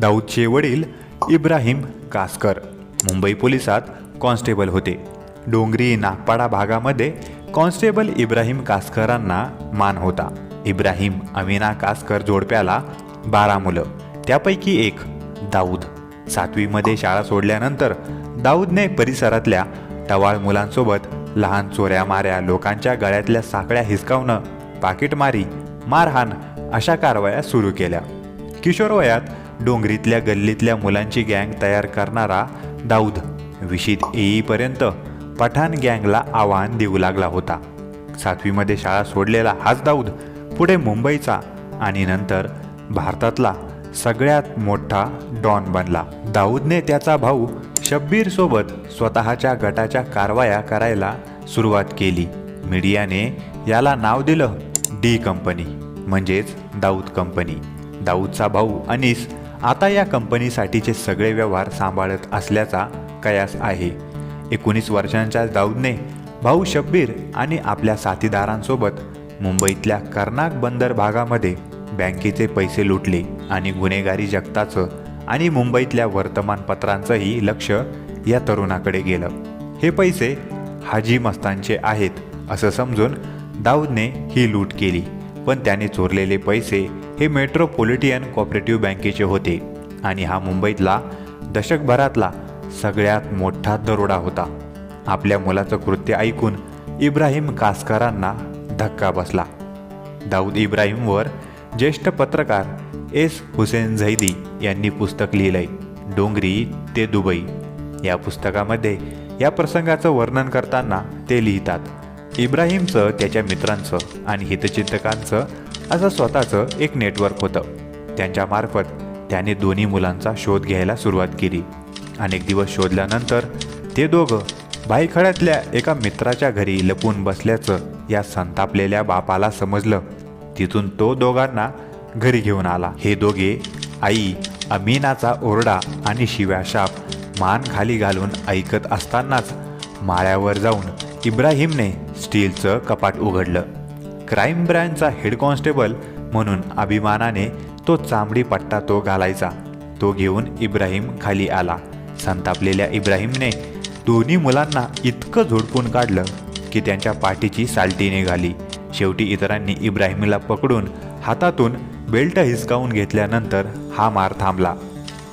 दाऊदचे वडील इब्राहिम कासकर मुंबई पोलिसात कॉन्स्टेबल होते. डोंगरी नागपाडा भागामध्ये कॉन्स्टेबल इब्राहिम कासकरांना मान होता. इब्राहिम अमिना कासकर जोडप्याला बारा मुलं त्यापैकी एक दाऊद. सातवीमध्ये शाळा सोडल्यानंतर दाऊदने परिसरातल्या टवाळ मुलांसोबत लहान चोऱ्या माऱ्या लोकांच्या गळ्यातल्या साकळ्या हिसकावणं पाकिटमारी मारहाण अशा कारवाया सुरू केल्या. किशोरवयात डोंगरीतल्या गल्लीतल्या मुलांची गँग तयार करणारा दाऊद विशीत येईपर्यंत पठाण गँगला आव्हान देऊ लागला होता. सातवीमध्ये शाळा सोडलेला हाच दाऊद पुढे मुंबईचा आणि नंतर भारतातला सगळ्यात मोठा डॉन बनला. दाऊदने त्याचा भाऊ शब्बीरसोबत स्वतःच्या गटाच्या कारवाया करायला सुरुवात केली. मीडियाने याला नाव दिलं डी कंपनी म्हणजेच दाऊद कंपनी. दाऊदचा भाऊ अनिस आता या कंपनीसाठीचे सगळे व्यवहार सांभाळत असल्याचा कयास आहे. एकोणीस वर्षांच्या दाऊदने भाऊ शब्बीर आणि आपल्या साथीदारांसोबत मुंबईतल्या कर्नाक बंदर भागामध्ये बँकेचे पैसे लुटले आणि गुन्हेगारी जगताचं आणि मुंबईतल्या वर्तमानपत्रांचंही लक्ष या तरुणाकडे गेलं. हे पैसे हाजी मस्तांचे आहेत असं समजून दाऊदने ही लूट केली. पण त्याने चोरलेले पैसे हे मेट्रोपॉलिटियन कॉपरेटिव्ह बँकेचे होते आणि हा मुंबईतला दशकभरातला सगळ्यात मोठा दरोडा होता. आपल्या मुलाचं कृत्य ऐकून इब्राहिम कासकरांना धक्का बसला. दाऊद इब्राहिमवर ज्येष्ठ पत्रकार एस. हुसेन झैदी यांनी पुस्तक लिहिलंय डोंगरी ते दुबई. या पुस्तकामध्ये या प्रसंगाचं वर्णन करताना ते लिहितात इब्राहिमचं त्याच्या मित्रांचं आणि हितचिंतकांचं असं स्वतःचं एक नेटवर्क होतं. त्यांच्यामार्फत त्याने दोन्ही मुलांचा शोध घ्यायला सुरुवात केली. अनेक दिवस शोधल्यानंतर ते दोघं भाईखड्यातल्या एका मित्राच्या घरी लपून बसल्याचं या संतापलेल्या बापाला समजलं. तिथून तो दोघांना घरी घेऊन आला. हे दोघे आई अमीनाचा ओरडा आणि शिव्याशाप मान खाली घालून ऐकत असतानाच माळ्यावर जाऊन इब्राहिमने स्टीलचं कपाट उघडलं. क्राईम ब्रँचचा हेड कॉन्स्टेबल म्हणून अभिमानाने तो चांबडी पट्टा तो घालायचा. तो घेऊन इब्राहिम खाली आला. संतापलेल्या इब्राहिमने दोन्ही मुलांना इतकं झोडपून काढलं की त्यांच्या पाठीची सालटी निघाली. शेवटी इतरांनी इब्राहिमला पकडून हातातून बेल्ट हिसकावून घेतल्यानंतर हा मार थांबला.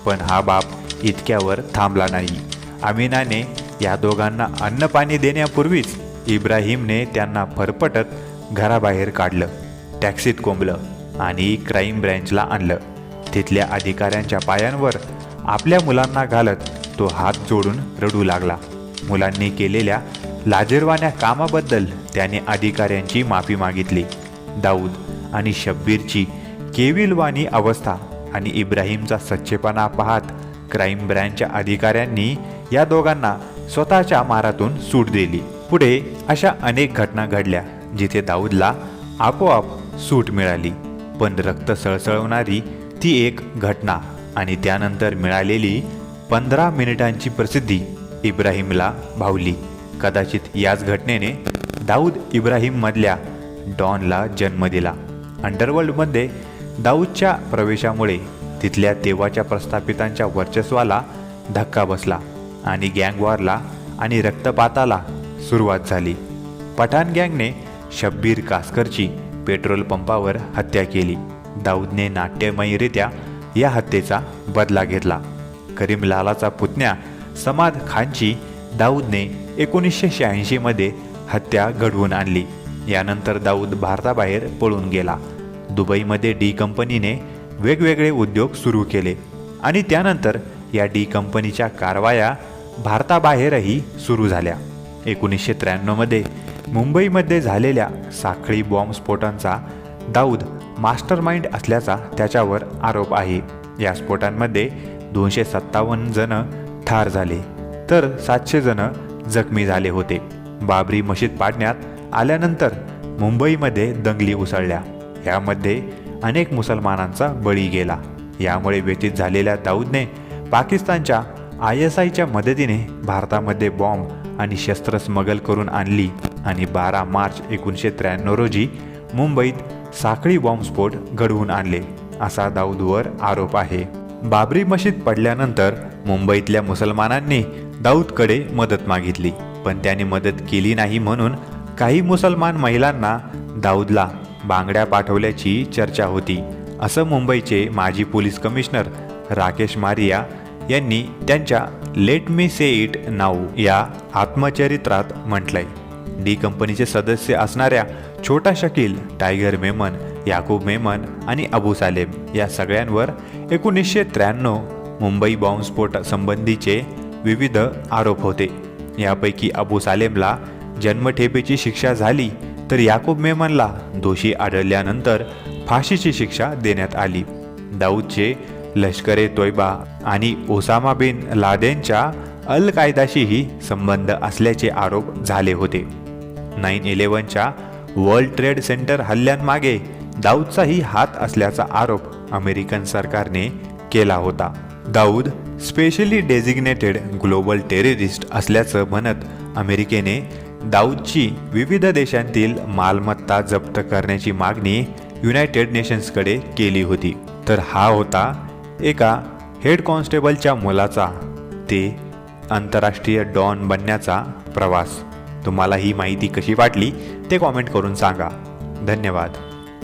पण हा बाप इतक्यावर थांबला नाही. अमिनाने या दोघांना अन्नपाणी देण्यापूर्वीच इब्राहिमने त्यांना फरफटत घराबाहेर काढलं टॅक्सीत कोंबलं आणि क्राईम ब्रँचला आणलं. तिथल्या अधिकाऱ्यांच्या पायांवर आपल्या मुलांना घालत तो हात जोडून रडू लागला. मुलांनी केलेल्या लाजिरवाण्या कामाबद्दल त्याने अधिकाऱ्यांची माफी मागितली. दाऊद आणि शब्बीरची केविलवाणी अवस्था आणि इब्राहिमचा सच्चेपणा पाहत क्राईम ब्रँचच्या अधिकाऱ्यांनी या दोघांना स्वतःच्या मारातून सूट दिली. पुढे अशा अनेक घटना घडल्या. जिथे दाऊदला आपोआप सूट मिळाली. पण रक्त सळसळवणारी ती एक घटना आणि त्यानंतर मिळालेली पंधरा मिनिटांची प्रसिद्धी इब्राहिमला भावली. कदाचित याच घटनेने दाऊद इब्राहिममधल्या डॉनला जन्म दिला. अंडरवर्ल्डमध्ये दाऊदच्या प्रवेशामुळे तिथल्या तेव्हाच्या प्रस्थापितांच्या वर्चस्वाला धक्का बसला आणि गँगवारला आणि रक्तपाताला सुरुवात झाली. पठाण गँगने शब्बीर कासकरची पेट्रोल पंपावर हत्या केली. दाऊदने नाट्यमयरित्या या हत्येचा बदला घेतला. करीम लालाचा पुतण्या समाद खानची दाऊदने एकोणीसशे शहाऐंशीमध्ये हत्या घडवून आणली. यानंतर दाऊद भारताबाहेर पळून गेला. दुबईमध्ये डी कंपनीने वेगवेगळे उद्योग सुरू केले आणि त्यानंतर या डी कंपनीच्या कारवाया भारताबाहेरही सुरू झाल्या. एकोणीसशे त्र्याण्णवमध्ये मुंबईमध्ये झालेल्या साखळी बॉम्बस्फोटांचा दाऊद मास्टर माइंड असल्याचा त्याच्यावर आरोप आहे. या स्फोटांमध्ये दोनशे सत्तावन्न जण ठार झाले तर सातशे जण जखमी झाले होते. बाबरी मशीद पाडण्यात आल्यानंतर मुंबईमध्ये दंगली उसळल्या. यामध्ये अनेक मुसलमानांचा बळी गेला. यामुळे व्यतीत झालेल्या दाऊदने पाकिस्तानच्या आय एस आयच्या मदतीने भारतामध्ये बॉम्ब आणि शस्त्र स्मगल करून आणली. आणि बारा मार्च एकोणीसशे त्र्याण्णव रोजी मुंबईत साखळी बॉम्बस्फोट घडवून आणले असा दाऊदवर आरोप आहे. बाबरी मशीद पडल्यानंतर मुंबईतल्या मुसलमानांनी दाऊदकडे मदत मागितली पण त्याने मदत केली नाही म्हणून काही मुसलमान महिलांना दाऊदला बांगड्या पाठवल्याची चर्चा होती असं मुंबईचे माजी पोलीस कमिशनर राकेश मारिया यांनी त्यांच्या let me say it now या आत्मचरित्रात म्हटलंय. डी कंपनीचे सदस्य असणाऱ्या छोटा शकील टायगर मेमन याकूब मेमन आणि अबू सालेम या सगळ्यांवर एकोणीसशे त्र्याण्णव मुंबई बॉम्बस्फोट संबंधीचे विविध आरोप होते. यापैकी अबू सालेमला जन्मठेपेची शिक्षा झाली तर याकूब मेमनला दोषी आढळल्यानंतर फाशीची शिक्षा देण्यात आली. दाऊदचे लष्कर ए तोयबा आणि ओसामा बिन लादेनच्या अल कायदाशीही संबंध असल्याचे आरोप झाले होते. नाईन इलेव्हनच्या वर्ल्ड ट्रेड सेंटर हल्ल्यांमागे दाऊदचाही हात असल्याचा आरोप अमेरिकन सरकारने केला होता. Dawood specially designated global terrorist असल्याचं म्हणत अमेरिकेने दाऊदची विविध देशांतील मालमत्ता जप्त करण्याची मागणी युनायटेड नेशन्सकडे केली होती. तर हा होता एका हेड कॉन्स्टेबलच्या मुलाचा ते आंतरराष्ट्रीय डॉन बनण्याचा प्रवास. तुम्हाला ही माहिती कशी वाटली ते कॉमेंट करून सांगा. धन्यवाद.